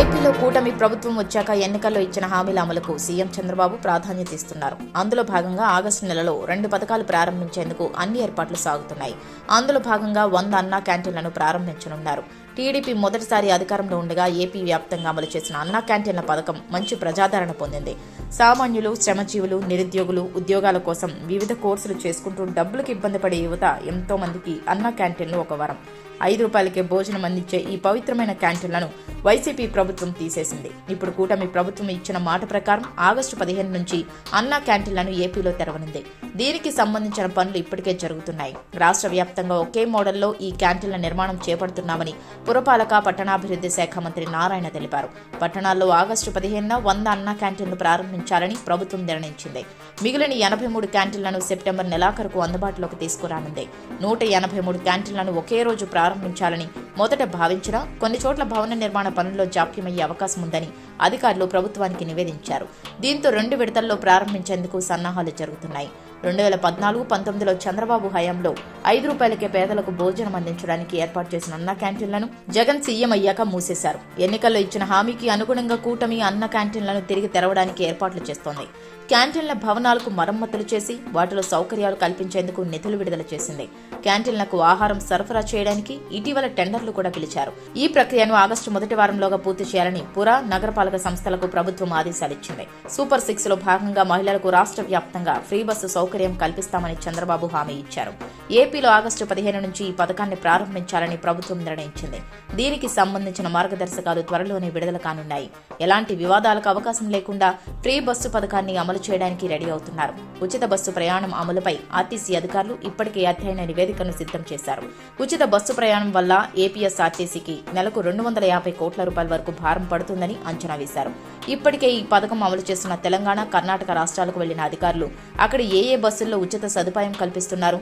ఏపీలో కూటమి ప్రభుత్వం వచ్చాక ఎన్నికల్లో ఇచ్చిన హామీల అమలుకు సీఎం చంద్రబాబు ప్రాధాన్యత ఇస్తున్నారు. అందులో భాగంగా ఆగస్టు నెలలో రెండు పథకాలు ప్రారంభించేందుకు అన్ని ఏర్పాట్లు సాగుతున్నాయి. అందులో భాగంగా వంద అన్నా క్యాంటీన్లను ప్రారంభించనున్నారు. టీడీపీ మొదటిసారి అధికారంలో ఉండగా ఏపీ వ్యాప్తంగా అమలు చేసిన అన్నా క్యాంటీన్ల పథకం మంచి ప్రజాదరణ పొందింది. సామాన్యులు శ్రమజీవులు నిరుద్యోగులు ఉద్యోగాల కోసం వివిధ కోర్సులు చేసుకుంటూ డబ్బులకు ఇబ్బంది పడే యువత ఎంతో మందికి అన్నా క్యాంటీన్లు ఒక వరం. ఐదు రూపాయలకే భోజనం అందించే ఈ పవిత్రమైన క్యాంటీన్లను వైసీపీ ప్రభుత్వం తీసేసింది. ఇప్పుడు కూటమి ప్రభుత్వం ఇచ్చిన మాట ప్రకారం ఆగస్టు పదిహేను నుంచి అన్నా క్యాంటీన్లను ఏపీలో తెరవనుంది. దీనికి సంబంధించిన పనులు ఇప్పటికే జరుగుతున్నాయి. రాష్ట్ర వ్యాప్తంగా ఒకే మోడల్లో ఈ క్యాంటీన్ల నిర్మాణం చేపడుతున్నామని పురపాలక పట్టణాభివృద్ధి శాఖ మంత్రి నారాయణ తెలిపారు. పట్టణాల్లో ఆగస్టు పదిహేనున వంద అన్న క్యాంటీన్లు ప్రారంభించాలని ప్రభుత్వం నిర్ణయించింది. మిగిలిన ఎనభై మూడు క్యాంటీన్లను సెప్టెంబర్ నెలాఖరుకు అందుబాటులోకి తీసుకురానుంది. నూట ఎనభై మూడు క్యాంటీన్లను ఒకే రోజు ప్రారంభించాలని మొదట భావించినా కొన్ని చోట్ల భవన నిర్మాణ పనుల్లో జాప్యమయ్యే అవకాశం ఉందని అధికారులు ప్రభుత్వానికి నివేదించారు. దీంతో రెండు విడతల్లో ప్రారంభించేందుకు సన్నాహాలు జరుగుతున్నాయి. రెండు వేల పద్నాలుగు పంతొమ్మిదిలో చంద్రబాబు హయాంలో ఐదు రూపాయలకే పేదలకు భోజనం అందించడానికి ఏర్పాటు చేసిన అన్న క్యాంటీన్లను జగన్ సీఎం అయ్యాక మూసేశారు. ఎన్నికల్లో ఇచ్చిన హామీకి అనుగుణంగా కూటమి అన్న క్యాంటీన్లను తిరిగి తెరవడానికి ఏర్పాట్లు చేస్తోంది. క్యాంటీన్ల భవనాలకు మరమ్మతులు చేసి వాటిలో సౌకర్యాలు కల్పించేందుకు నిధులు విడుదల చేసింది. క్యాంటీన్లకు ఆహారం సరఫరా చేయడానికి ఇటీవల టెండర్లు కూడా పిలిచారు. ఈ ప్రక్రియను ఆగస్టు మొదటి వారంలోగా పూర్తి చేయాలని పుర నగరపాలక సంస్థలకు ప్రభుత్వం ఆదేశాలిచ్చింది సూపర్ సిక్స్లో భాగంగా మహిళలకు రాష్ట్ర వ్యాప్తంగా ఫ్రీ బస్సు సౌకర్యం కల్పిస్తామని చంద్రబాబు హామీ ఇచ్చారు. ఏపీలో ఆగస్టు పదిహేను నుంచి ఈ పథకాన్ని ప్రారంభించాలని ప్రభుత్వం నిర్ణయించింది. దీనికి సంబంధించిన మార్గదర్శకాలు త్వరలోనే విడుదల కానున్నాయి. ఎలాంటి వివాదాలకు అవకాశం లేకుండా ఫ్రీ బస్సు పథకాన్ని అమలు చేయడానికి రెడీ అవుతున్నారు. ఉచిత బస్సు ప్రయాణం అమలుపై ఆర్టీసీ అధికారులు ఇప్పటికే అధ్యయన నివేదికను సిద్ధం చేశారు. ఉచిత బస్సు ప్రయాణం వల్ల ఏపీఎస్ఆర్టీసీకి నెలకు రెండు వందల యాభై కోట్ల రూపాయల వరకు భారం పడుతుందని అంచనా వేశారు. ఇప్పటికే ఈ పథకం అమలు చేస్తున్న తెలంగాణ కర్ణాటక రాష్ట్రాలకు వెళ్ళిన అధికారులు అక్కడ ఏ ఏ బస్సుల్లో ఉచిత సదుపాయం కల్పిస్తున్నారు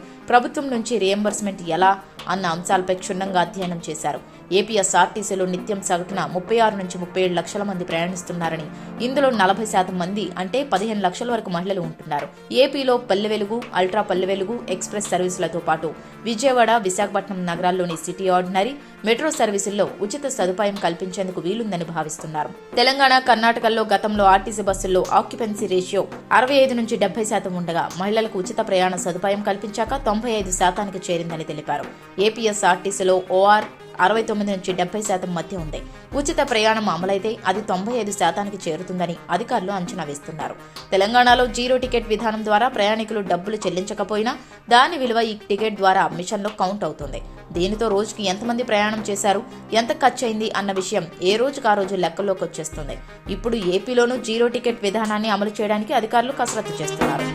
ప్రభుత్వం నుంచి రియంబర్స్మెంట్ ఎలా అన్న అంశాలపై క్షుణ్ణంగా అధ్యయనం చేశారు. ఏపీఎస్ఆర్టీసీలో నిత్యం సగటున ముప్పై ఆరు నుంచి ముప్పై ఏడు లక్షల మంది ప్రయాణిస్తున్నారని ఇందులో నలభై శాతం మంది అంటే పదిహేను లక్షల వరకు మహిళలు ఉంటున్నారు. ఏపీలో పల్లె వెలుగు అల్ట్రా పల్లె వెలుగు ఎక్స్ప్రెస్ సర్వీసులతో పాటు విజయవాడ విశాఖపట్నం నగరాల్లోని సిటీ ఆర్డినరీ మెట్రో సర్వీసుల్లో ఉచిత సదుపాయం కల్పించేందుకు వీలుందని భావిస్తున్నారు. తెలంగాణ కర్ణాటకల్లో గతంలో ఆర్టీసీ బస్సుల్లో ఆక్యుపెన్సీ రేషియో అరవై ఐదు నుంచి డెబ్బై శాతం ఉండగా మహిళలకు ఉచిత ప్రయాణ సదుపాయం కల్పించాక తొంభై ఐదు శాతానికి చేరిందని తెలిపారు. ఏపీఎస్ఆర్టీసీలో ఓఆర్ అరవై తొమ్మిది నుంచి డెబ్బై శాతం మధ్య ఉంది. ఉచిత ప్రయాణం అమలైతే అది తొంభై ఐదు శాతానికి చేరుతుందని అధికారులు అంచనా వేస్తున్నారు. తెలంగాణలో జీరో టికెట్ విధానం ద్వారా ప్రయాణికులు డబ్బులు చెల్లించకపోయినా దాని విలువ ఈ టికెట్ ద్వారా మిషన్లో కౌంట్ అవుతుంది. దీనితో రోజుకి ఎంతమంది ప్రయాణం చేశారు ఎంత ఖర్చు అయింది అన్న విషయం ఏ రోజుకు ఆ రోజు లెక్కల్లోకి వచ్చేస్తుంది. ఇప్పుడు ఏపీలోనూ జీరో టికెట్ విధానాన్ని అమలు చేయడానికి అధికారులు కసరత్తు చేస్తున్నారు.